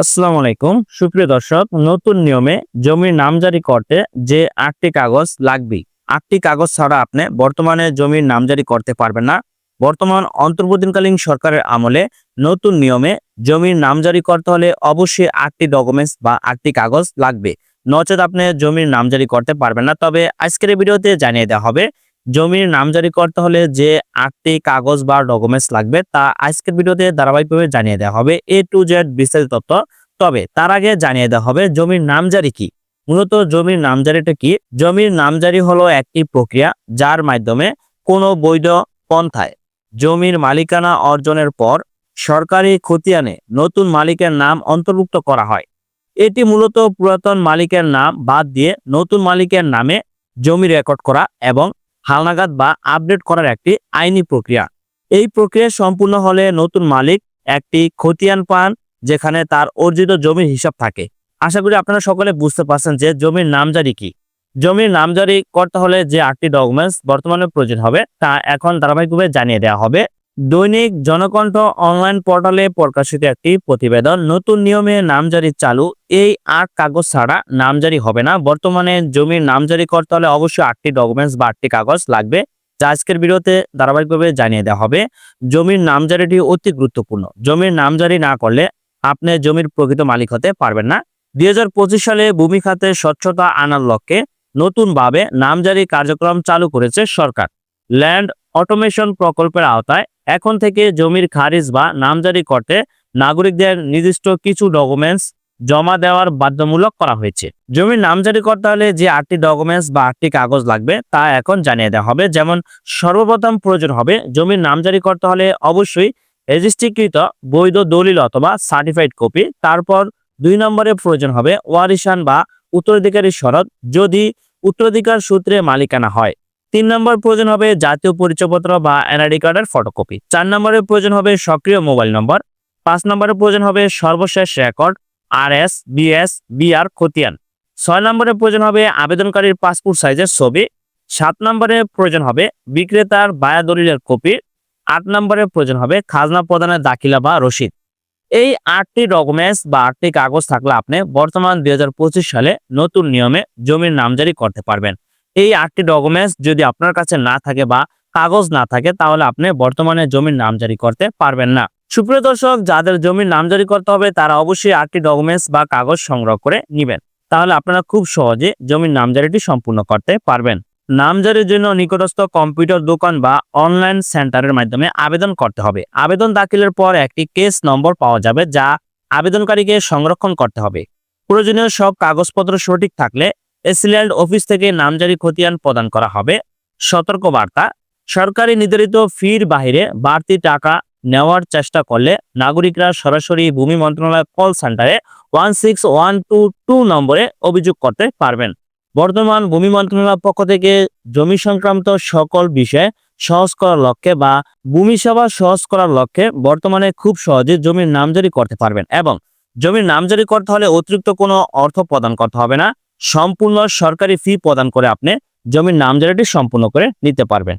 আসসালামু আলাইকুম। সুপ্রিয় দর্শক, নতুন নিয়মে জমির নামজারি করতে যে আটটি কাগজ লাগবে, আটটি কাগজ ছাড়া আপনি বর্তমানে জমির নামজারি করতে পারবেন না। বর্তমান অন্তর্বর্তীকালীন সরকারের আমলে নতুন নিয়মে জমির নামজারি করতে হলে অবশ্যই আটটি ডকুমেন্টস বা আটটি কাগজ লাগবে। নচেত আপনি জমির নামজারি করতে পারবেন না। তবে আজকের ভিডিওতে জানিয়ে দেওয়া হবে জমির নামজারি করতে হলে যে আটটি কাগজ বা ডকুমেন্টস লাগবে তা আজকের ভিডিওতে ধারাবাহিকভাবে জানিয়ে দেওয়া হবে এ টু জেড বিস্তারিত তথ্য। তবে তার আগে জানিয়ে দেওয়া হবে জমির নামজারি কি? মূলত জমির নামজারিটা কি? জমির নামজারি হলো একটি প্রক্রিয়া যার মাধ্যমে কোনো বৈধ পন্থায় জমির মালিকানা অর্জনের পর সরকারি খতিয়ানে নতুন মালিকের নাম অন্তর্ভুক্ত করা হয়। এটি মূলত পুরাতন মালিকের নাম বাদ দিয়ে নতুন মালিকের নামে জমি রেকর্ড করা এবং হালনাগাদ বা আপডেট করার একটি আইনি প্রক্রিয়া। এই প্রক্রিয়া সম্পূর্ণ হলে নতুন মালিক একটি খতিয়ান পান, যেখানে তার অর্জিত জমির হিসাব থাকে। আশা করি আপনারা সকলে বুঝতে পারছেন যে জমির নামজারি কি। জমির নামজারি করতে হলে যে আটটি ডকুমেন্টস বর্তমানে প্রয়োজন হবে, তা এখন ধারাবাহিকভাবে জানিয়ে দেওয়া হবে। দৈনিক জনকণ্ঠ অনলাইন পোর্টালে প্রকাশিত একটি প্রতিবেদন, নতুন নিয়মে নামজারি চালু। এই আট কাগজ ছাড়া নামজারি হবে না। বর্তমানে জমির নামজারি করতে হলে অবশ্যই আটটি ডকুমেন্টস বা আটটি কাগজ লাগবে, যা আজকের ভিডিওতে ধারাবাহিকভাবে জানিয়ে দেওয়া হবে। জমির নামজারিটি অতি গুরুত্বপূর্ণ। জমির নামজারি না করলে আপনি জমির প্রকৃত মালিক হতে পারবেন না। দুই হাজার পঁচিশ সালে ভূমি খাতে স্বচ্ছতা আনার লক্ষ্যে নতুনভাবে নামজারি কার্যক্রম চালু করেছে সরকার। ল্যান্ড অটোমেশন প্রকল্পের আওতায় এখন থেকে জমির খারিজ বা নামজারি করতে নাগরিকদের নির্দিষ্ট কিছু ডকুমেন্টস জমা দেওয়ার বাধ্যমূলক করা হয়েছে। জমির নামজারি করতে হলে যে আটটি ডকুমেন্টস বা আটটি কাগজ লাগবে তা এখন জানিয়ে দেওয়া হবে। যেমন, সর্বপ্রথম প্রয়োজন হবে জমির নামজারি করতে হলে অবশ্যই রেজিস্ট্রিকৃত বৈধ দলিল অথবা সার্টিফাইড কপি তারপর দুই নম্বরে প্রয়োজন হবে ওয়ারিশান বা উত্তরাধিকারী সনদ। যদি উত্তরাধিকার সূত্রে মালিকানা হয় তিন নম্বর প্রয়োজন হবে জাতীয় পরিচয়পত্র বা এনআইডি কার্ডের ফটোকপি। চার নম্বরের প্রয়োজন হবে সক্রিয় মোবাইল নম্বর। পাঁচ নম্বরের প্রয়োজন হবে সর্বশেষ record R S BS, BR, খতিয়ান। ছয় নম্বরে প্রয়োজন হবে আবেদনকারীর পাসপোর্ট সাইজের ছবি। সাত নম্বরে প্রয়োজন হবে বিক্রেতার বায়া দলিলের কপি। আট নম্বরে প্রয়োজন হবে খাজনা প্রদানের দাখিলা বা রসিদ। এই আটটি ডকুমেন্টস বা আটটি কাগজ থাকলে আপনি বর্তমান দুই হাজার পঁচিশ সালে নতুন নিয়মে জমির নামজারি করতে পারবেন। এই আটটি ডকুমেন্টস যদি আপনার কাছে না থাকে বা কাগজ না থাকে, তাহলে আপনি বর্তমানে জমির নামজারি করতে পারবেন না। সুপ্রিয় দর্শক, যাদের জমির নামজারি করতে হবে, তারা অবশ্যই আটটি ডকুমেন্টস বা কাগজ সংগ্রহ করে নেবেন। তাহলে আপনারা খুব সহজে জমির নামজারিটি সম্পূর্ণ করতে পারবেন। নামজারির জন্য নিকটস্থ কম্পিউটার দোকান বা অনলাইন সেন্টারের মাধ্যমে আবেদন করতে হবে। আবেদন দাখিলের পর একটি কেস নম্বর পাওয়া যাবে, যা আবেদনকারীকে সংরক্ষণ করতে হবে। প্রয়োজনীয় সব কাগজপত্র সঠিক থাকলে এসিল্যান্ড অফিস থেকে নামজারি খতিয়ান প্রদান করা হবে। সতর্ক বার্তা সরকারি নির্ধারিত ফির বাহিরে বাড়তি টাকা নেওয়ার চেষ্টা করলে নাগরিকরা সরাসরি ভূমি মন্ত্রণালয় কল সেন্টারে one six one two two নম্বরে অভিযোগ করতে পারবেন। বর্তমান ভূমি মন্ত্রণালয়ের পক্ষ থেকে জমি সংক্রান্ত সকল বিষয়ে সহজ করার লক্ষ্যে বা ভূমি সেবা সহজ করার লক্ষ্যে বর্তমানে খুব সহজে জমির নামজারি করতে পারবেন এবং জমির নামজারি করতে হলে অতিরিক্ত কোনো অর্থ প্রদান করতে হবে না। সম্পূর্ণ সরকারি ফি প্রদান করে আপনি জমির নামজারিটি সম্পূর্ণ করে নিতে পারবেন।